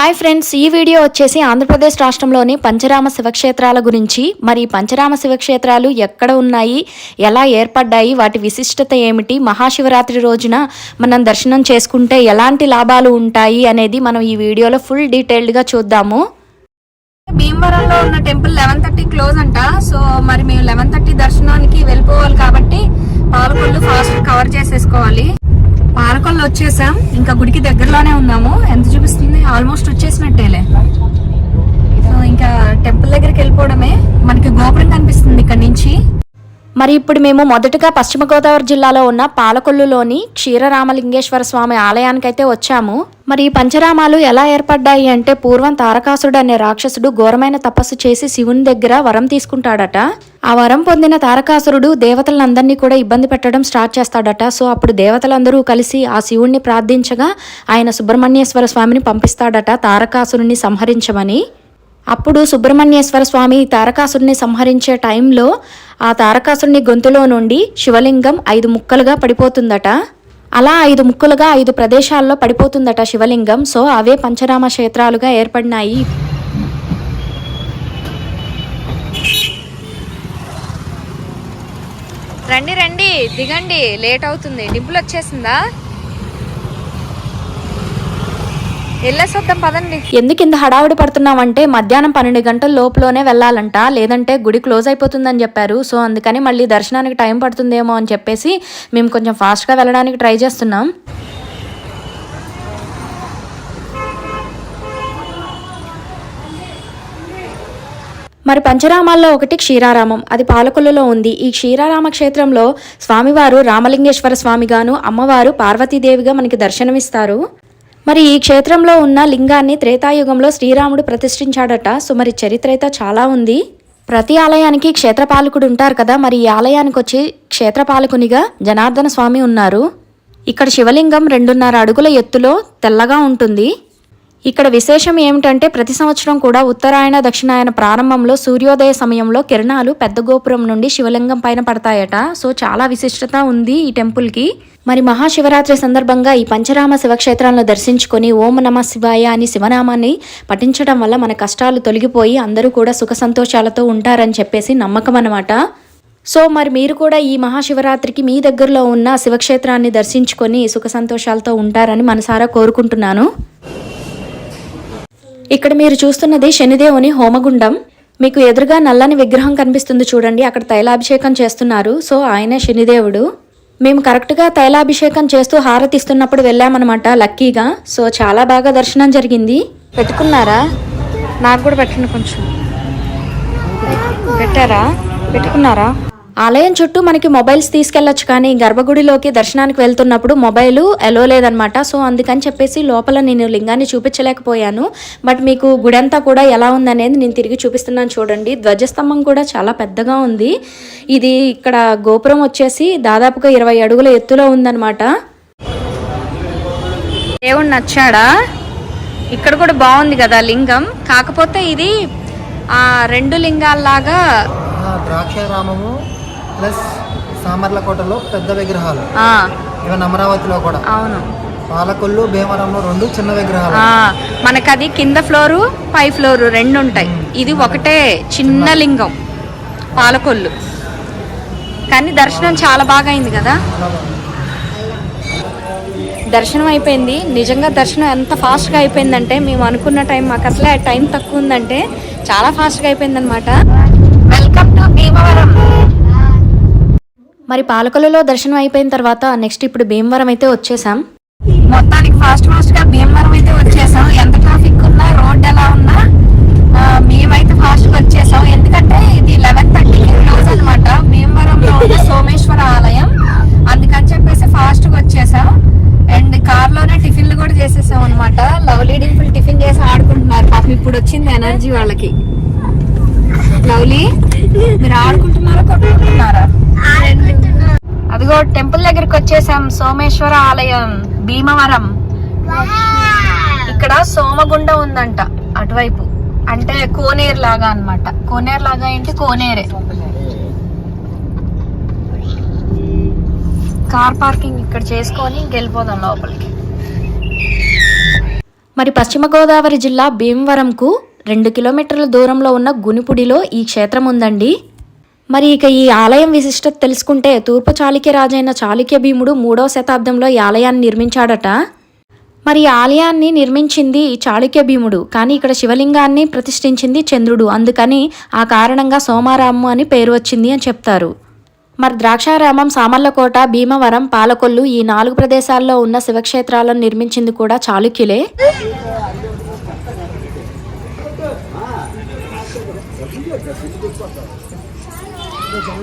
Hi friends ఈ video వచ్చేసి ఆంధ్రప్రదేశ్ రాష్ట్రంలోని పంచరామ శివక్షేత్రాల గురించి. మరి పంచరామ శివక్షేత్రాలు ఎక్కడ ఉన్నాయి? ఎలా ఏర్పడ్డాయి? వాటి విశిష్టత ఏమిటి? మహాశివరాత్రి రోజున మనం దర్శనం చేసుకుంటే ఎలాంటి లాభాలు ఉంటాయి అనేది మనం ఈ వీడియోలో ఫుల్ డీటెయిల్డ్గా చూద్దాము. భీమవరంలో ఉన్న టెంపుల్ లెవెన్ థర్టీ క్లోజ్ అంట. సో మరి మేము లెవెన్ థర్టీ దర్శనానికి వెళ్ళిపోవాలి కాబట్టి పాలకొల్లు ఫాస్ట్ కవర్ చేసేసుకోవాలి. పాలకొల్లు వచ్చేసాం. ఇంకా గుడికి దగ్గరలోనే ఉన్నాము. ఎంత చూపిస్తుంది? ఆల్మోస్ట్ వచ్చేసినట్టేలే. ఇంకా టెంపుల్ దగ్గరికి వెళ్ళిపోవడమే. మనకి గోపురం కనిపిస్తుంది ఇక్కడ నుంచి. మరి ఇప్పుడు మేము మొదటగా పశ్చిమ గోదావరి జిల్లాలో ఉన్న పాలకొల్లులోని క్షీరరామలింగేశ్వర స్వామి ఆలయానికైతే వచ్చాము. మరి ఈ పంచరామాలు ఎలా ఏర్పడ్డాయి అంటే పూర్వం తారకాసుడు అనే రాక్షసుడు ఘోరమైన తపస్సు చేసి శివుని దగ్గర వరం తీసుకుంటాడట. ఆ వరం పొందిన తారకాసురుడు దేవతలందరినీ కూడా ఇబ్బంది పెట్టడం స్టార్ట్ చేస్తాడట. సో అప్పుడు దేవతలందరూ కలిసి ఆ శివుణ్ణి ప్రార్థించగా ఆయన సుబ్రహ్మణ్యేశ్వర స్వామిని పంపిస్తాడట తారకాసురుని సంహరించమని. అప్పుడు సుబ్రహ్మణ్యేశ్వర స్వామి తారకాసుడిని సంహరించే టైంలో ఆ తారకాసుడిని గొంతులో నుండి శివలింగం ఐదు ముక్కలుగా పడిపోతుందట. అలా ఐదు ముక్కలుగా ఐదు ప్రదేశాల్లో పడిపోతుందట శివలింగం. సో అవే పంచరామ క్షేత్రాలుగా ఏర్పడినాయి. రండి రండి. దిగండి. లేట్ అవుతుంది. డింపుల్ వచ్చేసిందా? వెళ్ళేసొద్దాం పదండి. ఎందుకు ఇంత హడావుడి పడుతున్నామంటే మధ్యాహ్నం పన్నెండు గంటల లోపులోనే వెళ్ళాలంట. లేదంటే గుడి క్లోజ్ అయిపోతుందని చెప్పారు. సో అందుకని మళ్ళీ దర్శనానికి టైం పడుతుందేమో అని చెప్పేసి మేము కొంచెం ఫాస్ట్గా వెళ్ళడానికి ట్రై చేస్తున్నాం. మరి పంచరామాల్లో ఒకటి క్షీరారామం. అది పాలకొల్లులో ఉంది. ఈ క్షీరారామ క్షేత్రంలో స్వామివారు రామలింగేశ్వర స్వామిగాను అమ్మవారు పార్వతీదేవిగా మనకి దర్శనమిస్తారు. మరి ఈ క్షేత్రంలో ఉన్న లింగాన్ని త్రేతాయుగంలో శ్రీరాముడు ప్రతిష్ఠించాడట. సో మరి చరిత్ర అయితే చాలా ఉంది. ప్రతి ఆలయానికి క్షేత్రపాలకుడు ఉంటారు కదా. మరి ఈ ఆలయానికి వచ్చి క్షేత్రపాలకునిగా జనార్దన స్వామి ఉన్నారు. ఇక్కడ శివలింగం రెండున్నర అడుగుల ఎత్తులో తెల్లగా ఉంటుంది. ఇక్కడ విశేషం ఏమిటంటే ప్రతి సంవత్సరం కూడా ఉత్తరాయణ దక్షిణాయన ప్రారంభంలో సూర్యోదయ సమయంలో కిరణాలు పెద్ద గోపురం నుండి శివలింగం పైన పడతాయట. సో చాలా విశిష్టత ఉంది ఈ టెంపుల్కి. మరి మహాశివరాత్రి సందర్భంగా ఈ పంచరామ శివక్షేత్రాలను దర్శించుకొని ఓం నమ శివాయ అని శివనామాన్ని పఠించడం వల్ల మన కష్టాలు తొలగిపోయి అందరూ కూడా సుఖ సంతోషాలతో ఉంటారని చెప్పేసి నమ్మకం అన్నమాట. సో మరి మీరు కూడా ఈ మహాశివరాత్రికి మీ దగ్గరలో ఉన్న శివక్షేత్రాన్ని దర్శించుకొని సుఖ సంతోషాలతో ఉంటారని మనసారా కోరుకుంటున్నాను. ఇక్కడ మీరు చూస్తున్నది శనిదేవుని హోమగుండం. మీకు ఎదురుగా నల్లని విగ్రహం కనిపిస్తుంది చూడండి అక్కడ తైలాభిషేకం చేస్తున్నారు. సో ఆయనే శనిదేవుడు. మేము కరెక్ట్గా తైలాభిషేకం చేస్తూ హారతి ఇస్తున్నప్పుడు వెళ్ళామన్నమాట లక్కీగా. సో చాలా బాగా దర్శనం జరిగింది. పెట్టుకున్నారా? నాకు కూడా పెట్టండి కొంచెం. పెట్టారా? పెట్టుకున్నారా? ఆలయం చుట్టూ మనకి మొబైల్స్ తీసుకెళ్ళొచ్చు కానీ గర్భగుడిలోకి దర్శనానికి వెళ్తున్నప్పుడు మొబైల్ ఎలో లేదనమాట సో అందుకని చెప్పేసి లోపల నేను లింగాన్ని చూపించలేకపోయాను. బట్ మీకు గుడి అంతా కూడా ఎలా ఉందనేది నేను తిరిగి చూపిస్తున్నాను చూడండి. ధ్వజస్తంభం కూడా చాలా పెద్దగా ఉంది. ఇది ఇక్కడ గోపురం వచ్చేసి దాదాపుగా ఇరవై అడుగుల ఎత్తులో ఉందన్నమాట. దేవుడు నచ్చాడా? ఇక్కడ కూడా బాగుంది కదా లింగం. కాకపోతే ఇది ఆ రెండు లింగాల్లాగా ద్రాక్షారామము ప్లస్ సామర్లకోటలో పెద్ద విగ్రహాలు. ఈవెన్ అమరావతిలో కూడా. అవును. పాలకొల్లు భీమవరంలో రెండు చిన్న విగ్రహాలు. ఆ, మనకది కింద ఫ్లోరు పై ఫ్లోరు రెండు ఉంటాయి. ఇది ఒకటే చిన్న లింగం పాలకొల్లు. కానీ దర్శనం చాలా బాగా అయింది కదా? దర్శనం అయిపోయింది. నిజంగా దర్శనం ఎంత ఫాస్ట్గా అయిపోయిందంటే మేము అనుకున్న టైం మాకు అసలే టైం తక్కువ ఉందంటే చాలా ఫాస్ట్గా అయిపోయింది అనమాట వెల్కమ్ టు భీమవరం. మరి పాలకొల్లులో దర్శనం అయిపోయిన తర్వాత నెక్స్ట్ ఇప్పుడు భీమవరం అయితే వచ్చేసాం. మొత్తానికి ఫాస్ట్ ఫాస్ట్గా భీమవరం అయితే వచ్చేసాం. ఎంత ట్రాఫిక్ ఉన్నా రోడ్ ఎలా ఉన్నా మేమైతే ఫాస్ట్గా వచ్చేసాం. ఎందుకంటే ఇది లెవెన్ థర్టీకి క్లోజ్ అనమాట భీమవరంలో ఉన్న సోమేశ్వర ఆలయం. అందుకని చెప్పేసి ఫాస్ట్గా వచ్చేసాం. అండ్ కార్లోనే టిఫిన్లు కూడా చేసేసాం అనమాట లవ్లీ డింపుల్ టిఫిన్ చేసి ఆడుకుంటున్నారు. పాపం ఇప్పుడు వచ్చింది ఎనర్జీ వాళ్ళకి. లవ్లీ? మీరు ఆడుకుంటున్నారా? కొట్టుకుంటున్నారా? అదిగో టెంపుల్ దగ్గరికి వచ్చేసాం. సోమేశ్వర ఆలయం భీమవరం. ఇక్కడ సోమగుండం ఉందంట అటువైపు. అంటే కోనేరు లాగా అన్నమాట. కోనేరు లాగా ఏంటి? కోనేరే. కార్ పార్కింగ్ ఇక్కడ చేసుకొని ఇంకెళ్ళిపోదాం లోపలికి. మరి పశ్చిమ గోదావరి జిల్లా భీమవరంకు రెండు కిలోమీటర్ల దూరంలో ఉన్న గునిపుడిలో ఈ క్షేత్రం ఉందండి. మరి ఇక ఈ ఆలయం విశిష్టత తెలుసుకుంటే తూర్పు చాళుక్య రాజైన చాళుక్య భీముడు మూడవ శతాబ్దంలో ఈ ఆలయాన్ని నిర్మించాడట. మరి ఈ ఆలయాన్ని నిర్మించింది చాళుక్య భీముడు కానీ ఇక్కడ శివలింగాన్ని ప్రతిష్ఠించింది చంద్రుడు అందుకని ఆ కారణంగా సోమారాము అని పేరు వచ్చింది అని చెప్తారు. మరి ద్రాక్షారామం సామర్లకోట భీమవరం పాలకొల్లు ఈ నాలుగు ప్రదేశాల్లో ఉన్న శివక్షేత్రాలను నిర్మించింది కూడా చాళుక్యులే.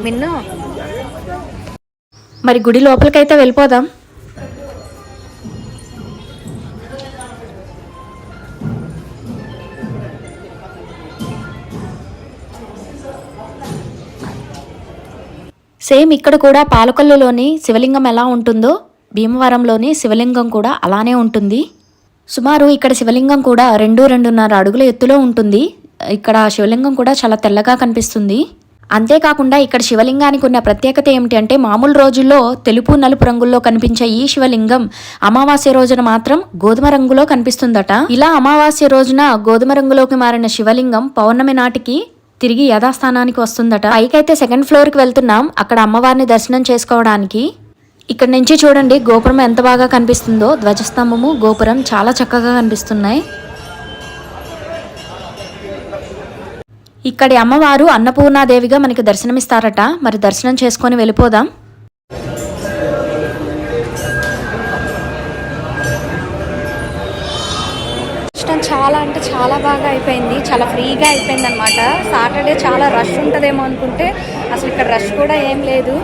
మిన్ను. మరి గుడి లోపలికైతే వెళ్ళిపోదాం. సేమ్ ఇక్కడ కూడా పాలకొల్లులోని శివలింగం ఎలా ఉంటుందో భీమవరంలోని శివలింగం కూడా అలానే ఉంటుంది. సుమారు ఇక్కడ శివలింగం కూడా రెండు రెండున్నర అడుగుల ఎత్తులో ఉంటుంది. ఇక్కడ శివలింగం కూడా చాలా తెల్లగా కనిపిస్తుంది. అంతేకాకుండా ఇక్కడ శివలింగానికి ఉన్న ప్రత్యేకత ఏమిటి అంటే మామూలు రోజుల్లో తెలుపు నలుపు రంగుల్లో కనిపించే ఈ శివలింగం అమావాస్య రోజున మాత్రం గోధుమ రంగులో కనిపిస్తుందట. ఇలా అమావాస్య రోజున గోధుమ రంగులోకి మారిన శివలింగం పౌర్ణమి నాటికి తిరిగి యథాస్థానానికి వస్తుందట. పైకైతే సెకండ్ ఫ్లోర్కి వెళ్తున్నాం. అక్కడ అమ్మవారిని దర్శనం చేసుకోవడానికి. ఇక్కడ నుంచి చూడండి గోపురం ఎంత బాగా కనిపిస్తుందో. ధ్వజస్తంభము గోపురం చాలా చక్కగా కనిపిస్తున్నాయి. ఇక్కడి అమ్మవారు అన్నపూర్ణాదేవిగా మనకి దర్శనమిస్తారట. మరి దర్శనం చేసుకొని వెళ్ళిపోదాం. దర్శనం చాలా అంటే చాలా బాగా అయిపోయింది. చాలా ఫ్రీగా అయిపోయింది అనమాట సాటర్డే చాలా రష్ ఉంటుందేమో అనుకుంటే అసలు ఇక్కడ రష్ కూడా ఏం లేదు.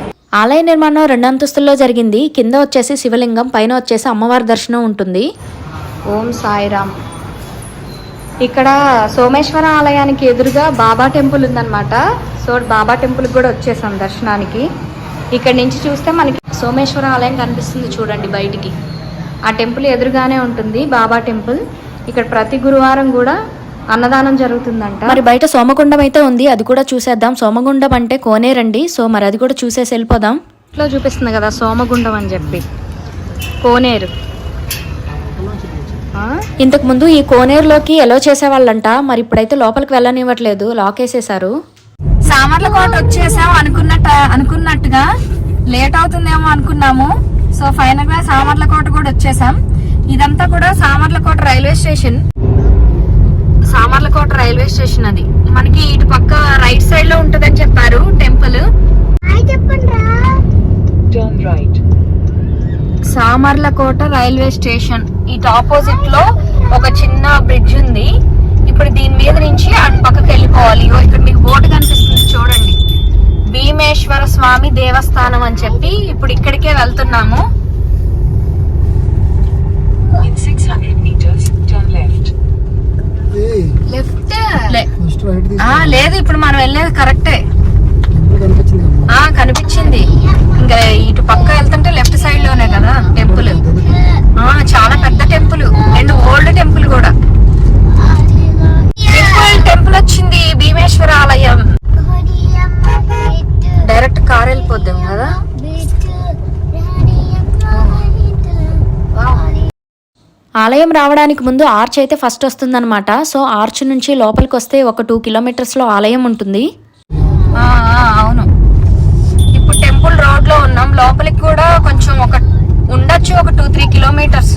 ఆలయ నిర్మాణం రెండు అంతస్తుల్లో జరిగింది. కింద వచ్చేసి శివలింగం పైన వచ్చేసి అమ్మవారి దర్శనం ఉంటుంది. ఓం సాయిరామ్. ఇక్కడ సోమేశ్వర ఆలయానికి ఎదురుగా బాబా టెంపుల్ ఉందన్నమాట. సో బాబా టెంపుల్కి కూడా వచ్చేసాం దర్శనానికి. ఇక్కడ నుంచి చూస్తే మనకి సోమేశ్వర ఆలయం కనిపిస్తుంది చూడండి బయటికి. ఆ టెంపుల్ ఎదురుగానే ఉంటుంది బాబా టెంపుల్. ఇక్కడ ప్రతి గురువారం కూడా అన్నదానం జరుగుతుందంట. మరి బయట సోమగుండం అయితే ఉంది అది కూడా చూసేద్దాం. సోమగుండం అంటే కోనేరండి సో మరి అది కూడా చూసేసి వెళ్ళిపోదాం. ఇంట్లో చూపిస్తుంది కదా సోమగుండం అని చెప్పి. కోనేరు? ఇంతకు ముందు ఈ కోనేరులోకి ఎలో చేసేవాళ్ళంట మరి ఇప్పుడైతే లోపలికి వెళ్ళనివ్వట్లేదు లాక్ వేసేసారు సామర్లకోట వచ్చేసాం అనుకున్నట్ట అనుకున్నట్టుగా లేట్ అవుతుందేమో అనుకున్నాము. సో ఫైనల్గా సామర్లకోట కూడా వచ్చేసాం. ఇదంతా కూడా Samarlakota railway station. Samarlakota railway station అది. మనకి ఇటు పక్క రైట్ సైడ్లో ఉంటదని చెప్పారు టెంపుల్. Samarlakota railway station. ఇటు ఆపోజిట్లో ఒక చిన్న బ్రిడ్జ్ ఉంది. ఇప్పుడు దీని మీద నుంచి అటు పక్కకి వెళ్ళిపోవాలి. ఇగో ఇక్కడ మీకు బోర్డు కనిపిస్తుంది చూడండి. భీమేశ్వర స్వామి దేవస్థానం అని చెప్పి ఇప్పుడు ఇక్కడికే వెళ్తున్నాము. In 600 meters, turn left. Left. లేదు ఇప్పుడు మనం వెళ్ళేది కరెక్టే. కనిపించింది. ఇంకా ఇటు పక్క వెళ్తుంటే లెఫ్ట్ సైడ్లోనే కదా టెంపుల్ ఆ చాలా పెద్ద టెంపుల్ అండ్ ఓల్డ్ టెంపుల్ కూడా. టెంపుల్ వచ్చింది భీమేశ్వర ఆలయం డైరెక్ట్ కార్ వెళ్ళిపోద్దాం కదా? ఆలయం రావడానికి ముందు ఆర్చ్ అయితే ఫస్ట్ వస్తుందన్నమాట. సో ఆర్చ్ నుంచి లోపలికి వస్తే ఒక టూ కిలోమీటర్స్లో ఆలయం ఉంటుంది. అవును. టెంపుల్ రోడ్లో ఉన్నాం. లోపలికి కూడా కొంచెం ఒక ఉండొచ్చు ఒక టూ త్రీ కిలోమీటర్స్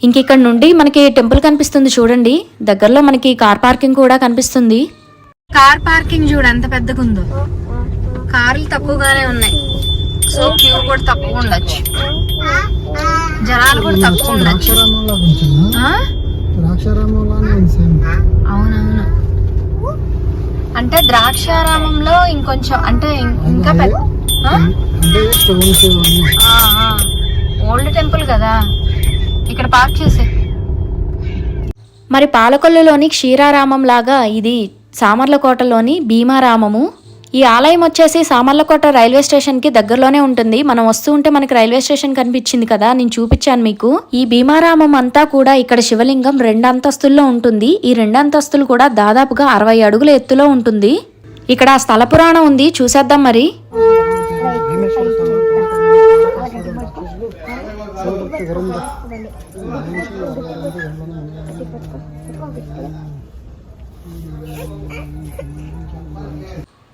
ఇంక ఇక్కడ నుండి మనకి టెంపుల్ కనిపిస్తుంది చూడండి. దగ్గరలో మనకి కార్ పార్కింగ్ కూడా కనిపిస్తుంది. కార్ పార్కింగ్ చూడు ఎంత పెద్దగా ఉందో. కార్లు తక్కువగానే ఉన్నాయి. సో క్యూ కూడా తక్కువ ఉండొచ్చు. జనాలు కూడా తక్కువ ఉండొచ్చు ద్రాక్షారామంలో కొంచెం ఆ? ద్రాక్షారామంలోనే ఉంది సేమ్ అవునవును అంటే ద్రాక్షారామంలో ఇంకొంచెం అంటే ఇంకా పెద్ద. ఓల్డ్ టెంపుల్ కదా. ఇక్కడ పార్క్ చేసే. మరి పాలకొల్లులోని క్షీరారామం లాగా ఇది సామర్లకోటలోని భీమారామము ఈ ఆలయం వచ్చేసి సామర్లకోట రైల్వే స్టేషన్కి దగ్గరలోనే ఉంటుంది. మనం వస్తూ ఉంటే మనకి రైల్వే స్టేషన్ కనిపించింది కదా నేను చూపించాను మీకు. ఈ భీమారామం అంతా కూడా ఇక్కడ శివలింగం రెండు అంతస్తుల్లో ఉంటుంది. ఈ రెండు అంతస్తులు కూడా దాదాపుగా అరవై అడుగుల ఎత్తులో ఉంటుంది. ఇక్కడ స్థల పురాణం ఉంది చూసేద్దాం మరి.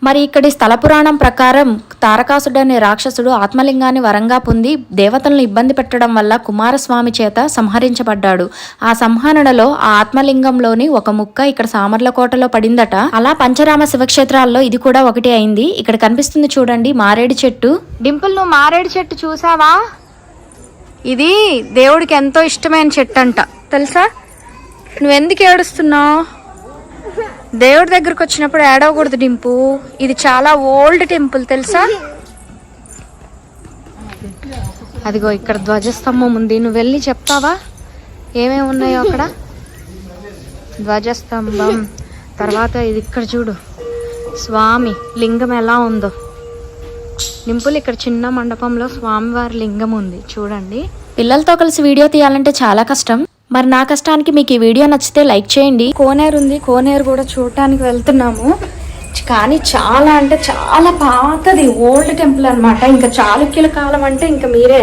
మరి ఇక్కడి స్థల పురాణం ప్రకారం తారకాసుడు అనే రాక్షసుడు ఆత్మలింగాన్ని వరంగా పొంది దేవతలను ఇబ్బంది పెట్టడం వల్ల కుమారస్వామి చేత సంహరించబడ్డాడు. ఆ సంహరణలో ఆ ఆత్మలింగంలోని ఒక ముక్క ఇక్కడ సామర్లకోటలో పడిందట. అలా పంచరామ శివక్షేత్రాల్లో ఇది కూడా ఒకటి అయింది. ఇక్కడ కనిపిస్తుంది చూడండి మారేడు చెట్టు. డింపుల్ నువ్వు మారేడు చెట్టు చూసావా? ఇది దేవుడికి ఎంతో ఇష్టమైన చెట్టు అంట తెలుసా? నువ్వెందుకు ఏడుస్తున్నావు? దేవుడి దగ్గరకు వచ్చినప్పుడు ఏడవకూడదు డింపు. ఇది చాలా ఓల్డ్ టెంపుల్ తెలుసా? అదిగో ఇక్కడ ధ్వజస్తంభం ఉంది. నువ్వు వెళ్ళి చెప్తావా? ఏమేమి ఉన్నాయో అక్కడ? ధ్వజస్తంభం. తర్వాత ఇది ఇక్కడ చూడు. స్వామి లింగం ఎలా ఉందో. నింపులు ఇక్కడ చిన్న మండపంలో స్వామివారి లింగం ఉంది. చూడండి. పిల్లలతో కలిసి వీడియో తీయాలంటే చాలా కష్టం. మరి నా కష్టానికి మీకు ఈ వీడియో నచ్చితే లైక్ చేయండి. కోనేరు ఉంది. కోనేరు కూడా చూడటానికి వెళ్తున్నాము. కానీ చాలా అంటే చాలా పాతది ఓల్డ్ టెంపుల్ అనమాట ఇంకా చాళుక్యుల కాలం అంటే ఇంకా మీరే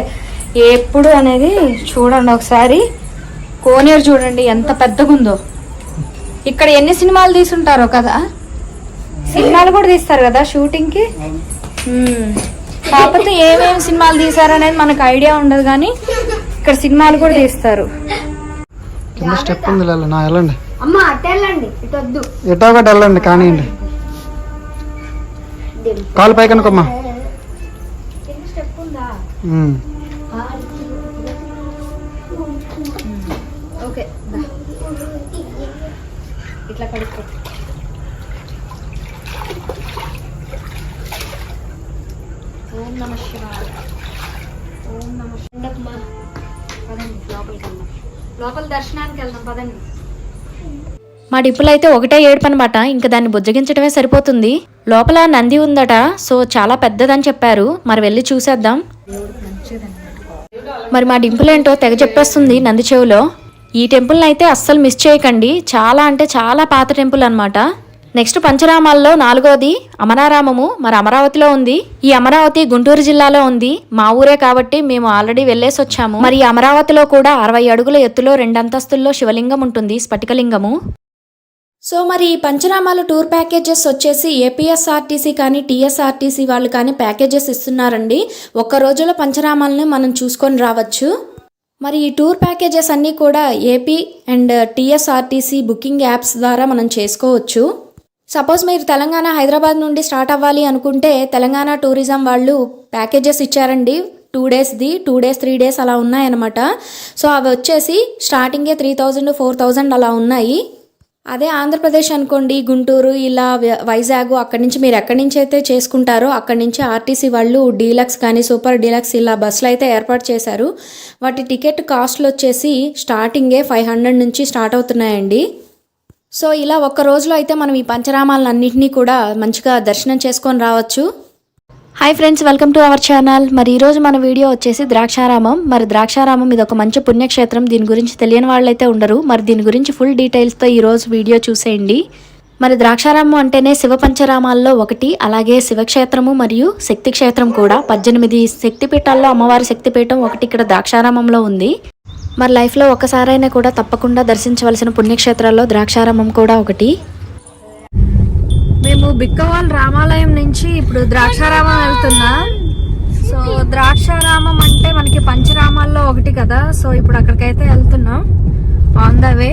ఎప్పుడు అనేది చూడండి ఒకసారి. కోనేరు చూడండి ఎంత పెద్దగా ఉందో ఇక్కడ ఎన్ని సినిమాలు తీసుంటారో కదా? సినిమాలు కూడా తీస్తారు కదా షూటింగ్కి? కాకపోతే ఏమేమి సినిమాలు తీసారనేది మనకు ఐడియా ఉండదు కానీ ఇక్కడ సినిమాలు కూడా తీస్తారు. కింద స్టెప్ ఉంది నా వెళ్ళండి. అమ్మ అట్టెళ్ళండి ఇటు వద్దు. ఎటో ఒకటి వెళ్ళండి కానివ్వండి కాలు పైకి అనుకోమ్మా ఇట్లా కడుక్కో. ఓం నమ శివాయ. ఓం నమ శివమ్మ లోపలికి వెళ్దాం లోపల దర్శనానికి వెళ్దాం పదండి. మా డిప్పులైతే ఒకటే ఏడుపు అనమాట ఇంకా దాన్ని బుజ్జగించడమే సరిపోతుంది. లోపల నంది ఉందట సో చాలా పెద్దదని చెప్పారు. మరి వెళ్ళి చూసేద్దాం. మరి మా డింపుల్ ఏంటో తెగ చెప్పేస్తుంది నంది చెవులో. ఈ టెంపుల్ని అయితే అస్సలు మిస్ చేయకండి. చాలా అంటే చాలా పాత టెంపుల్ అనమాట నెక్స్ట్ పంచరామాల్లో నాలుగోది అమరారామము మరి అమరావతిలో ఉంది. ఈ అమరావతి గుంటూరు జిల్లాలో ఉంది. మా ఊరే కాబట్టి మేము ఆల్రెడీ వెళ్ళేసి వచ్చాము. మరి అమరావతిలో కూడా అరవై అడుగుల ఎత్తులో రెండంతస్తుల్లో శివలింగం ఉంటుంది స్ఫటికలింగము. సో మరి ఈ పంచనామాలు టూర్ ప్యాకేజెస్ వచ్చేసి ఏపీఎస్ఆర్టీసీ కానీ టీఎస్ఆర్టీసీ వాళ్ళు కానీ ప్యాకేజెస్ ఇస్తున్నారండి. ఒక్క రోజులో పంచనామాలను మనం చూసుకొని రావచ్చు. మరి ఈ టూర్ ప్యాకేజెస్ అన్నీ కూడా AP and TSRTC booking apps ద్వారా మనం చేసుకోవచ్చు. సపోజ్ మీరు తెలంగాణ హైదరాబాద్ నుండి స్టార్ట్ అవ్వాలి అనుకుంటే తెలంగాణ టూరిజం వాళ్ళు ప్యాకేజెస్ ఇచ్చారండి. టూ డేస్ది టూ డేస్ త్రీ డేస్ అలా ఉన్నాయన్నమాట. సో అవి వచ్చేసి స్టార్టింగే త్రీ థౌజండ్ ఫోర్ థౌజండ్ అలా ఉన్నాయి. అదే ఆంధ్రప్రదేశ్ అనుకోండి గుంటూరు ఇలా వ- వైజాగ్ అక్కడి నుంచి మీరు ఎక్కడి నుంచి అయితే చేసుకుంటారో అక్కడి నుంచి ఆర్టీసీ వాళ్ళు డీలక్స్ కానీ సూపర్ డీలక్స్ ఇలా బస్సులు అయితే ఏర్పాటు చేశారు. వాటి టికెట్ కాస్ట్లు వచ్చేసి స్టార్టింగే ఫైవ్ హండ్రెడ్ నుంచి స్టార్ట్ అవుతున్నాయండి. సో ఇలా ఒక్క రోజులో అయితే మనం ఈ పంచరామాలన్నింటినీ కూడా మంచిగా దర్శనం చేసుకొని రావచ్చు. Hi friends welcome to our channel మరి ఈరోజు మన వీడియో వచ్చేసి ద్రాక్షారామం. మరి ద్రాక్షారామం ఇది ఒక మంచి పుణ్యక్షేత్రం. దీని గురించి తెలియని వాళ్ళైతే ఉండరు. మరి దీని గురించి ఫుల్ డీటెయిల్స్తో ఈరోజు వీడియో చూసేయండి. మరి ద్రాక్షారామం అంటేనే శివ పంచరామాల్లో ఒకటి అలాగే శివక్షేత్రము మరియు శక్తి క్షేత్రం కూడా. పద్దెనిమిది శక్తిపీఠాల్లో అమ్మవారి శక్తిపీఠం ఒకటి ఇక్కడ ద్రాక్షారామంలో ఉంది. మరి లైఫ్లో ఒక్కసారైనా కూడా తప్పకుండా దర్శించవలసిన పుణ్యక్షేత్రాల్లో ద్రాక్షారామం కూడా ఒకటి. మేము బిక్కవాల్ రామాలయం నుంచి ఇప్పుడు ద్రాక్షారామం వెళ్తున్నా. సో ద్రాక్షారామం అంటే మనకి పంచరామాల్లో ఒకటి కదా. సో ఇప్పుడు అక్కడికైతే వెళ్తున్నాం. ఆన్ ద వే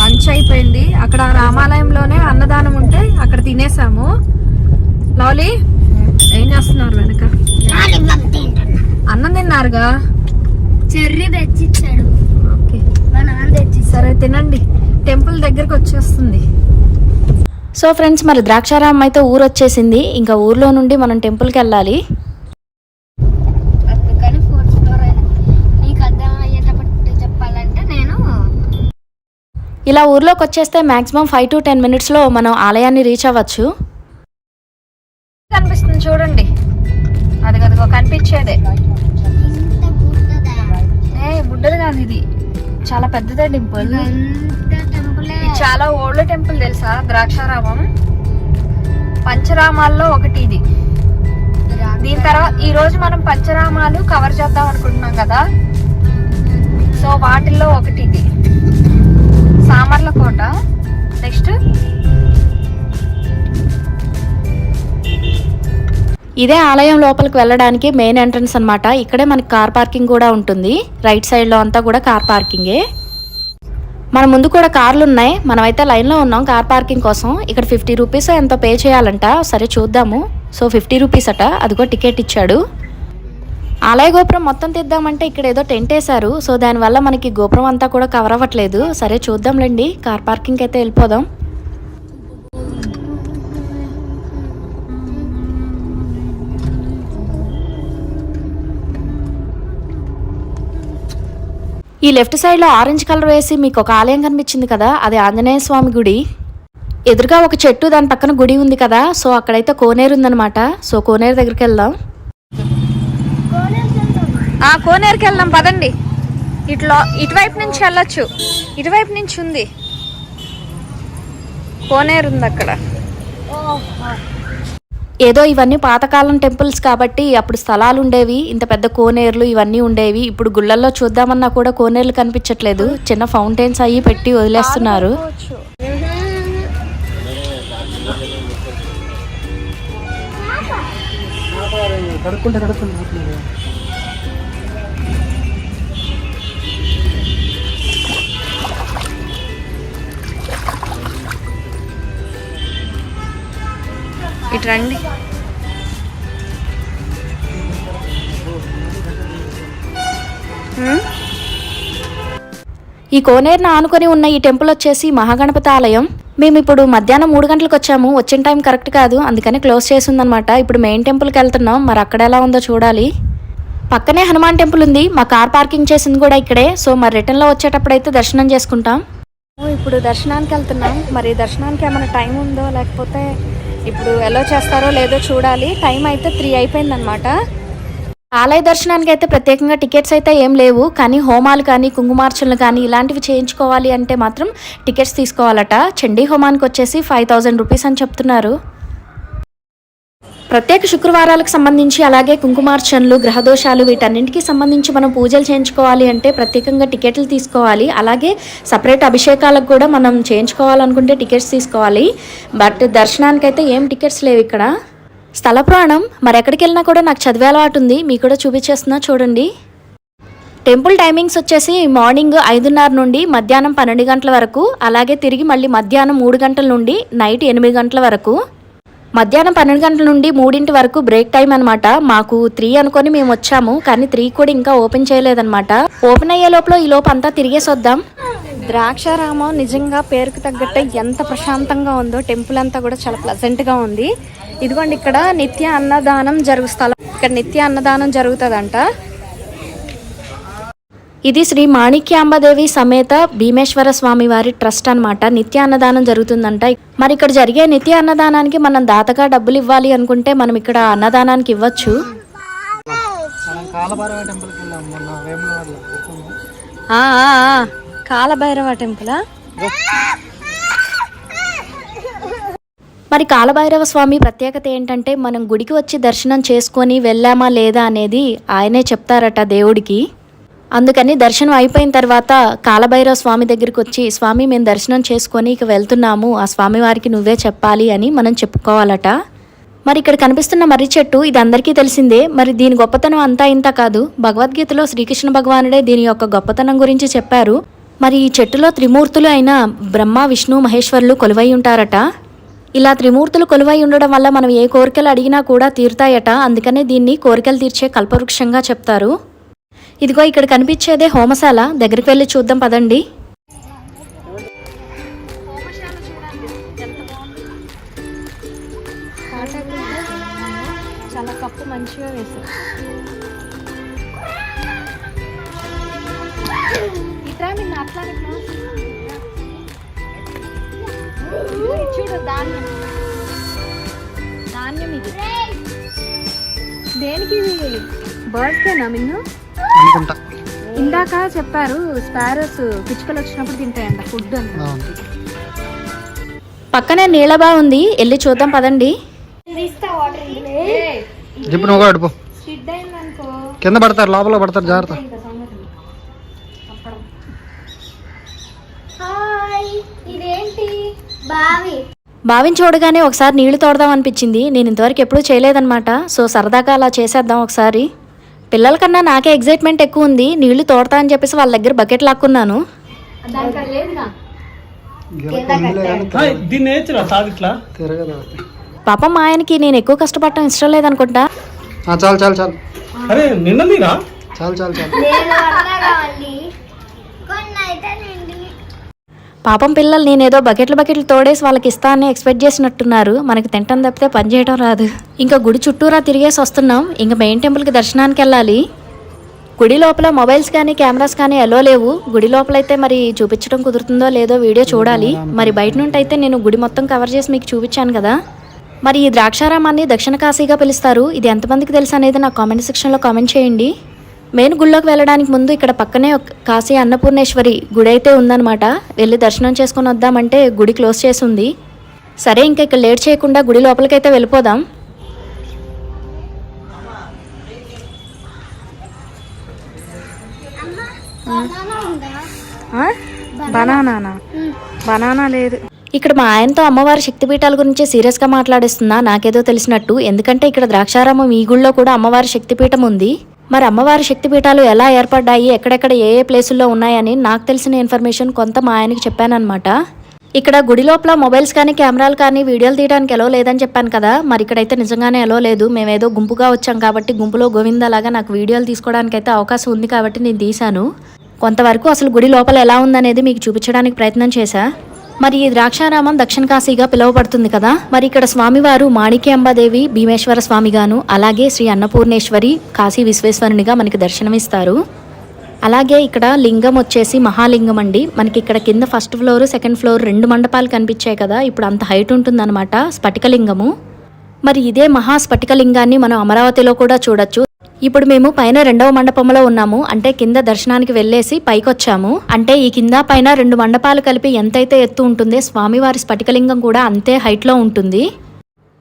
లంచ్ అయిపోయింది. అక్కడ రామాలయంలోనే అన్నదానం ఉంటే అక్కడ తినేసాము. లవ్లీ ఏం చేస్తున్నారు వెనక? అన్నం తిన్నారుగా? చెర్రీ తెచ్చిచ్చాడు. ఓకే. మా నాన్న తెచ్చి సరే తినండి. టెంపుల్ దగ్గరకు వచ్చేస్తుంది. సో ఫ్రెండ్స్ మరి ద్రాక్షారామం అయితే ఊరు వచ్చేసింది. ఇంకా ఊర్లో నుండి మనం టెంపుల్కి వెళ్ళాలి. ఇలా ఊర్లోకి వచ్చేస్తే మాక్సిమం ఫైవ్ టు టెన్ మినిట్స్లో మనం ఆలయాన్ని రీచ్ అవ్వచ్చు. కనిపిస్తుంది చూడండి. అది కనిపించేదే. బుడ్డది కాదు ఇది. చాలా పెద్దదే టెంపుల్. చాలా ఓల్డ్ టెంపుల్ తెలుసా? ద్రాక్షారామం. పంచరామాల్లో ఒకటి ఇది. దీని తర్వాత ఈ రోజు మనం పంచరామాలు కవర్ చేద్దాం అనుకుంటున్నాం కదా? సో వాటిల్లో ఒకటి ఇది. సామర్లకోట. నెక్స్ట్? ఇదే ఆలయం లోపలికి వెళ్ళడానికి మెయిన్ ఎంట్రన్స్ అనమాట ఇక్కడే మనకి కార్ పార్కింగ్ కూడా ఉంటుంది. రైట్ సైడ్లో అంతా కూడా కార్ పార్కింగే మన ముందు కూడా కార్లు ఉన్నాయి. మనమైతే లైన్లో ఉన్నాం కార్ పార్కింగ్ కోసం. ఇక్కడ ఫిఫ్టీ రూపీస్ ఎంతో పే చేయాలంట? సరే చూద్దాము. సో ఫిఫ్టీ రూపీస్ అట. అదిగో టికెట్ ఇచ్చాడు. ఆలయ గోపురం మొత్తం తీద్దామంటే ఇక్కడ ఏదో టెంట్ వేశారు. సో దానివల్ల మనకి గోపురం అంతా కూడా కవర్ అవ్వట్లేదు. సరే చూద్దాంలేండి కార్ పార్కింగ్కి అయితే వెళ్ళిపోదాం. ఈ లెఫ్ట్ సైడ్లో ఆరెంజ్ కలర్ వేసి మీకు ఒక ఆలయం కనిపించింది కదా అది ఆంజనేయ స్వామి గుడి. ఎదురుగా ఒక చెట్టు దాని పక్కన గుడి ఉంది కదా సో అక్కడైతే కోనేరు ఉందన్నమాట. సో కోనేరు దగ్గరికి వెళ్దాం. ఆ కోనేరుకి వెళ్దాం పదండి. ఇట్లా ఇటువైపు నుంచి వెళ్ళొచ్చు. ఇటువైపు నుంచి ఉంది. కోనేరు ఉంది అక్కడ. ఏదో ఇవన్నీ పాతకాలం టెంపుల్స్ కాబట్టి అప్పుడు స్థలాలు ఉండేవి ఇంత పెద్ద కోనేరులు ఇవన్నీ ఉండేవి. ఇప్పుడు గుళ్ళల్లో చూద్దామన్నా కూడా కోనేరులు కనిపించట్లేదు. చిన్న ఫౌంటైన్స్ అయ్యి పెట్టి వదిలేస్తున్నారు. కడుక్కుంటే కడుక్కుంటే ఇటు రండి? ఈ కోనేరును ఆనుకొని ఉన్న ఈ టెంపుల్ వచ్చేసి మహాగణపతి ఆలయం. మేము ఇప్పుడు మధ్యాహ్నం మూడు గంటలకు వచ్చాము. వచ్చిన టైం కరెక్ట్ కాదు. అందుకని క్లోజ్ చేసి ఉందన్నమాట ఇప్పుడు మెయిన్ టెంపుల్కి వెళ్తున్నాం. మరి అక్కడ ఎలా ఉందో చూడాలి. పక్కనే హనుమాన్ టెంపుల్ ఉంది. మా కార్ పార్కింగ్ చేసింది కూడా ఇక్కడే. సో మరి రిటర్న్లో వచ్చేటప్పుడు అయితే దర్శనం చేసుకుంటాం. ఇప్పుడు దర్శనానికి వెళ్తున్నాం. మరి దర్శనానికి ఏమైనా టైం ఉందో లేకపోతే ఇప్పుడు ఎలా చేస్తారో లేదో చూడాలి. టైం అయితే త్రీ అయిపోయిందనమాట ఆలయ దర్శనానికి అయితే ప్రత్యేకంగా టికెట్స్ అయితే ఏం లేవు. కానీ హోమాలు కానీ కుంకుమార్చనలు కానీ ఇలాంటివి చేయించుకోవాలి అంటే మాత్రం టికెట్స్ తీసుకోవాలట. చండీ హోమానికి వచ్చేసి ఫైవ్ థౌజండ్ రూపీస్ అని చెప్తున్నారు. ప్రత్యేక శుక్రవారాలకు సంబంధించి అలాగే కుంకుమార్చనలు గ్రహదోషాలు వీటన్నింటికి సంబంధించి మనం పూజలు చేయించుకోవాలి అంటే ప్రత్యేకంగా టికెట్లు తీసుకోవాలి. అలాగే సపరేట్ అభిషేకాలకు కూడా మనం చేయించుకోవాలనుకుంటే టికెట్స్ తీసుకోవాలి. బట్ దర్శనానికైతే ఏం టికెట్స్ లేవు ఇక్కడ. స్థల పురాణం మరెక్కడికి వెళ్ళినా కూడా నాకు చదివే అలవాటు ఉంది. మీకు కూడా చూపించేస్తున్నా చూడండి. టెంపుల్ టైమింగ్స్ వచ్చేసి మార్నింగ్ ఐదున్నర నుండి మధ్యాహ్నం పన్నెండు గంటల వరకు అలాగే తిరిగి మళ్ళీ మధ్యాహ్నం మూడు గంటల నుండి నైట్ ఎనిమిది గంటల వరకు. మధ్యాహ్నం పన్నెండు గంటల నుండి మూడింటి వరకు బ్రేక్ టైం అనమాట మాకు త్రీ అనుకొని మేము వచ్చాము కానీ త్రీ కూడా ఇంకా ఓపెన్ చేయలేదన్నమాట. ఓపెన్ అయ్యే లోపల ఈ లోపు అంతా తిరిగేసి వద్దాం ద్రాక్షారామం నిజంగా పేరుకు తగ్గట్టే ఎంత ప్రశాంతంగా ఉందో టెంపుల్ అంతా కూడా చాలా ప్లజెంట్గా ఉంది. ఇదిగోండి ఇక్కడ నిత్య అన్నదానం జరుగు స్థలం. ఇక్కడ నిత్య అన్నదానం జరుగుతుందంట. ఇది శ్రీ మాణిక్యాంబదేవి సమేత భీమేశ్వర స్వామి వారి ట్రస్ట్ అన్నమాట. నిత్య అన్నదానం జరుగుతుందంట. మరి ఇక్కడ జరిగే నిత్య అన్నదానానికి మనం దాతగా డబ్బులు ఇవ్వాలి అనుకుంటే మనం ఇక్కడ అన్నదానానికి ఇవ్వచ్చు. కాలభైరవ టెంపులా మరి కాలభైరవ స్వామి ప్రత్యేకత ఏంటంటే మనం గుడికి వచ్చి దర్శనం చేసుకొని వెళ్ళామా లేదా అనేది ఆయనే చెప్తారట దేవుడికి. అందుకని దర్శనం అయిపోయిన తర్వాత కాలభైరవ స్వామి దగ్గరికి వచ్చి స్వామి మేము దర్శనం చేసుకొని ఇక వెళ్తున్నాము. ఆ స్వామి వారికి నువ్వే చెప్పాలి అని మనం చెప్పుకోవాలట. మరి ఇక్కడ కనిపిస్తున్న మర్రి చెట్టు ఇది అందరికీ తెలిసిందే. మరి దీని గొప్పతనం అంతా ఇంత కాదు. భగవద్గీతలో శ్రీకృష్ణ భగవానుడే దీని యొక్క గొప్పతనం గురించి చెప్పారు. మరి ఈ చెట్టులో త్రిమూర్తులు అయిన బ్రహ్మ విష్ణు మహేశ్వరులు కొలువై ఉంటారట. ఇలా త్రిమూర్తులు కొలువై ఉండడం వల్ల మనం ఏ కోరికలు అడిగినా కూడా తీరుతాయట. అందుకనే దీన్ని కోరికలు తీర్చే కల్పవృక్షంగా చెప్తారు. ఇదిగో ఇక్కడ కనిపించేదే హోమశాల. దగ్గరికి వెళ్ళి చూద్దాం పదండి. చాలా కప్పు మంచిగా వేశారు ఇట్రా నిన్న అట్లానే చూడు ధాన్యం. ధాన్యం ఇది. దేనికి ఇది? బర్డ్స్కేనా మిన్ను అనుకుంటా. ఇందాక చెప్పారు స్పారోస్ పిచ్చుకలు వచ్చినప్పుడు తింటాయంట ఫుడ్ అంట పక్కనే నీళ్ళబా ఉంది వెళ్ళి చూద్దాం పదండి. నువ్వు కూడా అడుపు కింద పడతారు లోపల పడతారు జాగ్రత్త. హాయ్ బావి. బావిని చూడగానే ఒకసారి నీళ్ళు తోడదాం అనిపించింది. నేను ఇంతవరకు ఎప్పుడూ చేయలేదన్నమాట. సో సరదాగా అలా చేసేద్దాం ఒకసారి. పిల్లల కన్నా నాకే ఎగ్జైట్మెంట్ ఎక్కువ ఉంది. నీళ్ళు తోడతా అని చెప్పేసి వాళ్ళ దగ్గర బకెట్ లాక్కున్నాను. పాపం మా ఆయనకి నేను ఎక్కువ కష్టపడటం ఇష్టం లేదనుకుంటా. చాలు చాలు చాలు. అరే నిన్న మీరా చాలు చాలు చాలు నేను పడతా కావాలి కొన్ని అయితే నిండి పాపం పిల్లలు నేనేదో బకెట్లు బకెట్లు తోడేసి వాళ్ళకి ఇస్తా అని ఎక్స్పెక్ట్ చేసినట్టున్నారు. మనకి తింటం తప్పితే పని చేయడం రాదు. ఇంకా గుడి చుట్టూరా తిరిగేసి వస్తున్నాం. ఇంకా మెయిన్ టెంపుల్కి దర్శనానికి వెళ్ళాలి. గుడి లోపల మొబైల్స్ కానీ కెమెరాస్ కానీ ఎలో లేవు. గుడి లోపల అయితే మరి చూపించడం కుదురుతుందో లేదో వీడియో చూడాలి. మరి బయట నుండి అయితే నేను గుడి మొత్తం కవర్ చేసి మీకు చూపించాను కదా. మరి ఈ ద్రాక్షారామాన్ని దక్షిణ కాశీగా పిలుస్తారు. ఇది ఎంతమందికి తెలుసు అనేది నా కామెంట్ సెక్షన్లో కామెంట్ చేయండి. మెయిన్ గుళ్ళోకి వెళ్ళడానికి ముందు ఇక్కడ పక్కనే ఒక కాశీ అన్నపూర్ణేశ్వరి గుడి అయితే ఉందన్నమాట. వెళ్ళి దర్శనం చేసుకొని వద్దామంటే గుడి క్లోజ్ చేసి ఉంది. సరే ఇంకా ఇక్కడ లేట్ చేయకుండా గుడి లోపలికైతే వెళ్ళిపోదాం. బనానా బనానా లేదు. ఇక్కడ మా ఆయనతో అమ్మవారి శక్తిపీఠాల గురించి సీరియస్గా మాట్లాడిస్తున్నా నాకేదో తెలిసినట్టు. ఎందుకంటే ఇక్కడ ద్రాక్షారామం ఈ గుళ్ళో కూడా అమ్మవారి శక్తిపీఠం ఉంది. మరి అమ్మవారి శక్తిపీఠాలు ఎలా ఏర్పడ్డాయి? ఎక్కడెక్కడ ఏ ఏ ప్లేసుల్లో ఉన్నాయని నాకు తెలిసిన ఇన్ఫర్మేషన్ కొంత మా ఆయనకి చెప్పానన్నమాట. ఇక్కడ గుడి లోపల మొబైల్స్ కానీ కెమెరాలు కానీ వీడియోలు తీయడానికి ఎలా లేదని చెప్పాను కదా. మరి ఇక్కడైతే నిజంగానే ఎలా లేదు. మేమేదో గుంపుగా వచ్చాం కాబట్టి గుంపులో గోవిందలాగా నాకు వీడియోలు తీసుకోవడానికి అయితే అవకాశం ఉంది కాబట్టి నేను తీశాను. కొంతవరకు అసలు గుడి లోపల ఎలా ఉందనేది మీకు చూపించడానికి ప్రయత్నం చేశా. మరి ఈ ద్రాక్షారామం దక్షిణ కాశీగా పిలువబడుతుంది కదా? మరి ఇక్కడ స్వామివారు మాణిక్యాంబాదేవి భీమేశ్వర స్వామిగాను అలాగే శ్రీ అన్నపూర్ణేశ్వరి కాశీ విశ్వేశ్వరునిగా మనకి దర్శనమిస్తారు. అలాగే ఇక్కడ లింగం వచ్చేసి మహాలింగం అండి. మనకి ఇక్కడ కింద ఫస్ట్ ఫ్లోర్ సెకండ్ ఫ్లోర్ రెండు మండపాలు కనిపించాయి కదా. ఇప్పుడు అంత హైట్ ఉంటుందన్నమాట స్ఫటికలింగము. మరి ఇదే మహా స్ఫటికలింగాన్ని మనం అమరావతిలో కూడా చూడొచ్చు. ఇప్పుడు మేము పైన రెండవ మండపంలో ఉన్నాము. అంటే కింద దర్శనానికి వెళ్ళేసి పైకొచ్చాము. అంటే ఈ కింద పైన రెండు మండపాలు కలిపి ఎంతైతే ఎత్తు ఉంటుందో స్వామివారి స్ఫటికలింగం కూడా అంతే హైట్లో ఉంటుంది.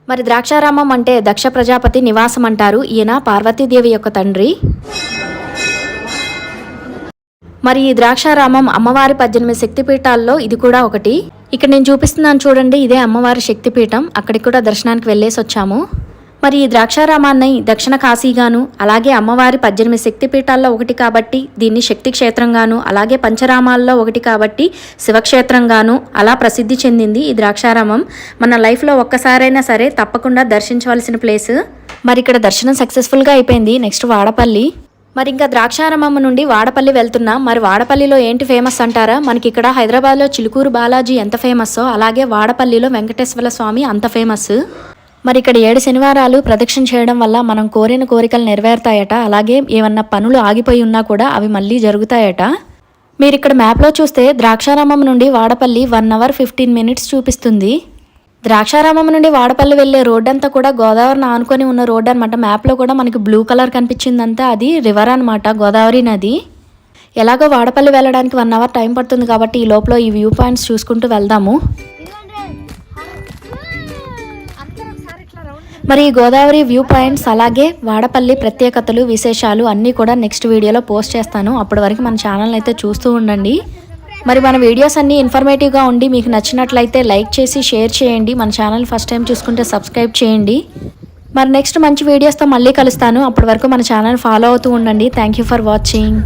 మరి ద్రాక్షారామం అంటే దక్ష ప్రజాపతి నివాసం అంటారు. ఈయన పార్వతీదేవి యొక్క తండ్రి. మరి ఈ ద్రాక్షారామం అమ్మవారి పద్దెనిమిది శక్తిపీఠాల్లో ఇది కూడా ఒకటి. ఇక్కడ నేను చూపిస్తున్నాను చూడండి ఇదే అమ్మవారి శక్తిపీఠం. అక్కడికి కూడా దర్శనానికి వెళ్ళేసి వచ్చాము. మరి ఈ ద్రాక్షారామాన్ని దక్షిణ కాశీగాను అలాగే అమ్మవారి పద్దెనిమిది శక్తిపీఠాల్లో ఒకటి కాబట్టి దీన్ని శక్తి క్షేత్రంగాను అలాగే పంచరామాల్లో ఒకటి కాబట్టి శివక్షేత్రంగాను అలా ప్రసిద్ధి చెందింది ఈ ద్రాక్షారామం. మన లైఫ్లో ఒక్కసారైనా సరే తప్పకుండా దర్శించవలసిన ప్లేస్. మరి ఇక్కడ దర్శనం సక్సెస్ఫుల్గా అయిపోయింది. నెక్స్ట్ వాడపల్లి. మరి ఇంకా ద్రాక్షారామం నుండి వాడపల్లి వెళ్తున్నాం. మరి వాడపల్లిలో ఏంటి ఫేమస్ అంటారా? మనకి ఇక్కడ హైదరాబాద్లో చిలుకూరు బాలాజీ ఎంత ఫేమస్సో అలాగే వాడపల్లిలో వెంకటేశ్వర స్వామి అంత ఫేమస్ మరి ఇక్కడ ఏడు శనివారాలు ప్రదక్షిణ చేయడం వల్ల మనం కోరిన కోరికలు నెరవేరుతాయట. అలాగే ఏమన్నా పనులు ఆగిపోయి ఉన్నా కూడా అవి మళ్ళీ జరుగుతాయట. మీరు ఇక్కడ మ్యాప్లో చూస్తే ద్రాక్షారామం నుండి Vadapalli one hour fifteen minutes చూపిస్తుంది. ద్రాక్షారామం నుండి వాడపల్లి వెళ్ళే రోడ్ అంతా కూడా గోదావరిని ఆనుకొని ఉన్న రోడ్ అనమాట మ్యాప్లో కూడా మనకి బ్లూ కలర్ కనిపించిందంతా. అది రివర్ అనమాట గోదావరి నది. ఎలాగో వాడపల్లి వెళ్ళడానికి వన్ అవర్ టైం పడుతుంది కాబట్టి ఈ లోపల ఈ వ్యూ పాయింట్స్ చూసుకుంటూ వెళ్దాము. మరి ఈ గోదావరి వ్యూ పాయింట్స్ అలాగే వాడపల్లి ప్రత్యేకతలు విశేషాలు అన్నీ కూడా నెక్స్ట్ వీడియోలో పోస్ట్ చేస్తాను. అప్పటి వరకు మన ఛానల్ అయితే చూస్తూ ఉండండి. మరి మన వీడియోస్ అన్నీ ఇన్ఫర్మేటివ్గా ఉండి మీకు నచ్చినట్లయితే లైక్ చేసి షేర్ చేయండి. మన ఛానల్ ఫస్ట్ టైం చూసుకుంటే సబ్స్క్రైబ్ చేయండి. మరి నెక్స్ట్ మంచి వీడియోస్తో మళ్ళీ కలుస్తాను. అప్పటి వరకు మన ఛానల్ ఫాలో అవుతూ ఉండండి. Thank you for watching